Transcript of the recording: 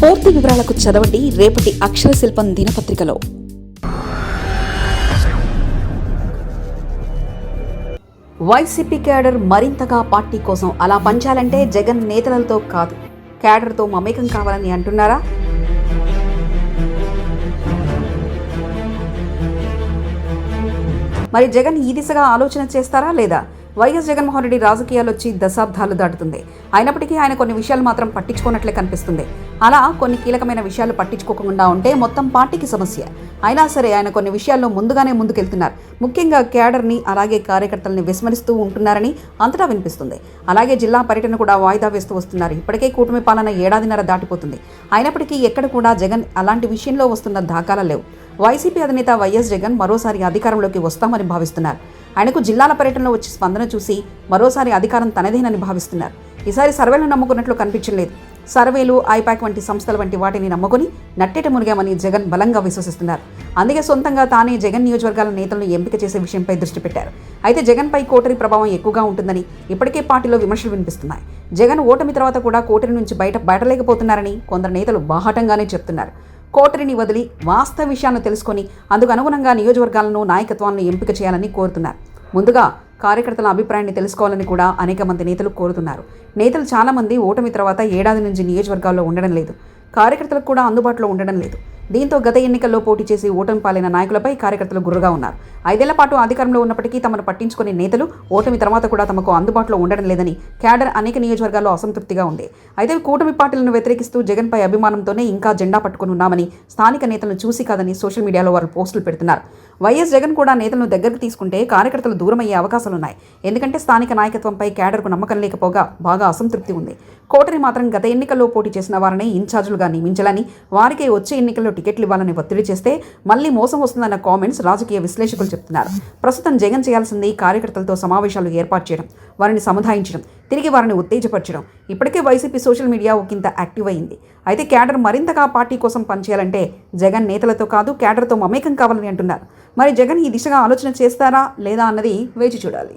పూర్తి వివరాలకు చదవండి రేపటి అక్షర శిల్పం దినపత్రికలో. వైసీపీ క్యాడర్ మరింతగా పార్టీ కోసం అలా పంచాలంటే జగన్ నేతలతో కాదు. క్యాడర్తో మమేకం కావాలని అంటున్నారా? మరి జగన్ ఈ దిశగా ఆలోచన చేస్తారా లేదా? వైఎస్ జగన్మోహన్ రెడ్డి రాజకీయాలు వచ్చి దశాబ్దాలు దాటుతుంది. అయినప్పటికీ ఆయన కొన్ని విషయాలు మాత్రం పట్టించుకోనట్లే కనిపిస్తుంది. అలా కొన్ని కీలకమైన విషయాలు పట్టించుకోకుండా ఉంటే మొత్తం పార్టీకి సమస్య. అయినా సరే ఆయన కొన్ని విషయాల్లో ముందుగానే ముందుకెళ్తున్నారు. ముఖ్యంగా క్యాడర్ని అలాగే కార్యకర్తల్ని విస్మరిస్తూ ఉంటున్నారని అంతటా వినిపిస్తుంది. అలాగే జిల్లా పర్యటన కూడా వాయిదా వేస్తూ వస్తున్నారు. ఇప్పటికే కూటమి పాలన ఏడాదిన్నర దాటిపోతుంది. అయినప్పటికీ ఎక్కడ కూడా జగన్ అలాంటి విషయంలో వస్తున్న దాఖలా లేవు. వైసీపీ అధినేత వైఎస్ జగన్ మరోసారి అధికారంలోకి వస్తామని భావిస్తున్నారు. ఆయనకు జిల్లాల పర్యటనలో వచ్చి స్పందన చూసి మరోసారి అధికారం తనదేనని భావిస్తున్నారు. ఈసారి సర్వేలు నమ్ముకున్నట్లు కనిపించలేదు సర్వేలు ఐపాక్ వంటి సంస్థల వంటి వాటిని నమ్ముకొని నట్టేట మునిగామని జగన్ బలంగా విశ్వసిస్తున్నారు. అందుకే సొంతంగా తానే జగన్ నియోజకవర్గాల నేతలను ఎంపిక చేసే విషయంపై దృష్టి పెట్టారు. అయితే జగన్పై కోటరి ప్రభావం ఎక్కువగా ఉంటుందని ఇప్పటికే పార్టీలో విమర్శలు వినిపిస్తున్నాయి. జగన్ ఓటమి తర్వాత కూడా కోటరి నుంచి బయట బయటలేకపోతున్నారని కొందరు నేతలు బాహాటంగానే చెప్తున్నారు. కోటరిని వదిలి వాస్తవ విషయాలను తెలుసుకొని అందుకు అనుగుణంగా నియోజకవర్గాలను నాయకత్వాలను ఎంపిక చేయాలని కోరుతున్నారు. ముందుగా కార్యకర్తల అభిప్రాయాన్ని తెలుసుకోవాలని కూడా అనేక మంది నేతలు కోరుతున్నారు. నేతలు చాలామంది ఓటమి తర్వాత ఏడాది నుంచి నియోజకవర్గాల్లో ఉండడం లేదు. కార్యకర్తలకు కూడా అందుబాటులో ఉండడం లేదు. దీంతో గత ఎన్నికల్లో పోటీ చేసి ఓటమి పాలైన నాయకులపై కార్యకర్తలు గుర్రుగా ఉన్నారు. ఐదేళ్ళ పాటు అధికారంలో ఉన్నప్పటికీ తమను పట్టించుకునే నేతలు ఓటమి తర్వాత కూడా తమకు అందుబాటులో ఉండడం లేదని క్యాడర్ అనేక నియోజకవర్గాల్లో అసంతృప్తిగా ఉంది. అయితే కూటమి పార్టీలను వ్యతిరేకిస్తూ జగన్పై అభిమానంతోనే ఇంకా జెండా పట్టుకుని ఉన్నామని స్థానిక నేతలను చూసి కాదని సోషల్ మీడియాలో వారు పోస్టులు పెడుతున్నారు. వైఎస్ జగన్ కూడా నేతలను దగ్గరకు తీసుకుంటే కార్యకర్తలు దూరమయ్యే అవకాశాలున్నాయి. ఎందుకంటే స్థానిక నాయకత్వంపై క్యాడర్కు నమ్మకం లేకపోగా బాగా అసంతృప్తి ఉంది. కోటరి మాత్రం గత ఎన్నికల్లో పోటీ చేసిన వారిని ఇన్ఛార్జులుగా నియమించాలని వారికే వచ్చే ఎన్నికల్లో టికెట్లు ఇవ్వాలని ఒత్తిడి చేస్తే మళ్ళీ మోసం వస్తుందన్న కామెంట్స్ రాజకీయ విశ్లేషకులు చెప్తున్నారు. ప్రస్తుతం జగన్ చేయాల్సింది కార్యకర్తలతో సమావేశాలు ఏర్పాటు చేయడం వారిని సముదాయించడం తిరిగి వారిని ఉత్తేజపరచడం. ఇప్పటికే వైసీపీ సోషల్ మీడియా ఒకంత యాక్టివ్ అయింది. అయితే క్యాడర్ మరింతగా పార్టీ కోసం పనిచేయాలంటే జగన్ నేతలతో కాదు క్యాడర్తో మమేకం కావాలని అంటున్నారు. మరి జగన్ ఈ దిశగా ఆలోచన చేస్తారా లేదా అన్నది వేచి చూడాలి.